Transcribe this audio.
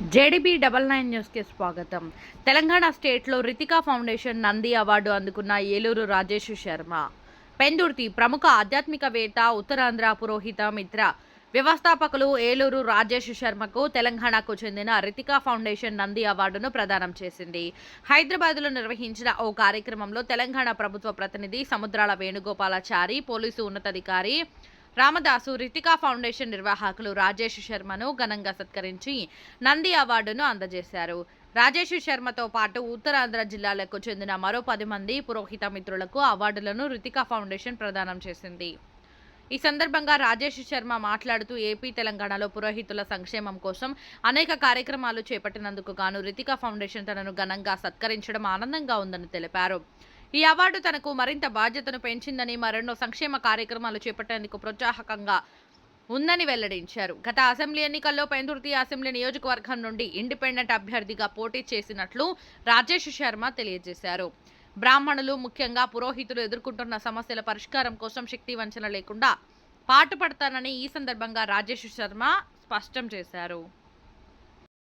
జేడీబీ double nine న్యూస్కి స్వాగతం. తెలంగాణ స్టేట్లో రితికా ఫౌండేషన్ నంది అవార్డు అందుకున్న ఏలూరు రాజేష్ శర్మ. పెందుర్తి ప్రముఖ ఆధ్యాత్మికవేత్త ఉత్తరాంధ్ర పురోహిత మిత్ర వ్యవస్థాపకులు ఏలూరు రాజేష్ శర్మకు తెలంగాణకు చెందిన రితికా ఫౌండేషన్ నంది అవార్డును ప్రదానం చేసింది. హైదరాబాద్లో నిర్వహించిన ఓ కార్యక్రమంలో తెలంగాణ ప్రభుత్వ ప్రతినిధి సముద్రాల వేణుగోపాలాచారి పోలీసు ఉన్నతాధికారి రామదాసు రితికా ఫౌండేషన్ నిర్వాహకులు రాజేష్ శర్మను ఘనంగా సత్కరించి నంది అవార్డును అందజేశారు. రాజేష్ శర్మతో పాటు ఉత్తరాంధ్ర జిల్లాలకు చెందిన మరో పది మంది పురోహిత మిత్రులకు అవార్డులను రితికా ఫౌండేషన్ ప్రదానం చేసింది. ఈ సందర్భంగా రాజేష్ శర్మ మాట్లాడుతూ ఏపీ తెలంగాణలో పురోహితుల సంక్షేమం కోసం అనేక కార్యక్రమాలు చేపట్టినందుకు గాను రితికా ఫౌండేషన్ తనను ఘనంగా సత్కరించడం ఆనందంగా ఉందని తెలిపారు. ఈ అవార్డు తనకు మరింత బాధ్యతను పెంచిందని మరెన్నో సంక్షేమ కార్యక్రమాలు చేపట్టేందుకు ప్రోత్సాహకంగా ఉందని వెల్లడించారు. గత అసెంబ్లీ ఎన్నికల్లో పెందుర్తి అసెంబ్లీ నియోజకవర్గం నుండి ఇండిపెండెంట్ అభ్యర్థిగా పోటీ చేసినట్లు రాజేష్ శర్మ తెలియజేశారు. బ్రాహ్మణులు ముఖ్యంగా పురోహితులు ఎదుర్కొంటున్న సమస్యల పరిష్కారం కోసం శక్తి వంచన లేకుండా పాటుపడతానని ఈ సందర్భంగా రాజేష్ శర్మ స్పష్టం చేశారు.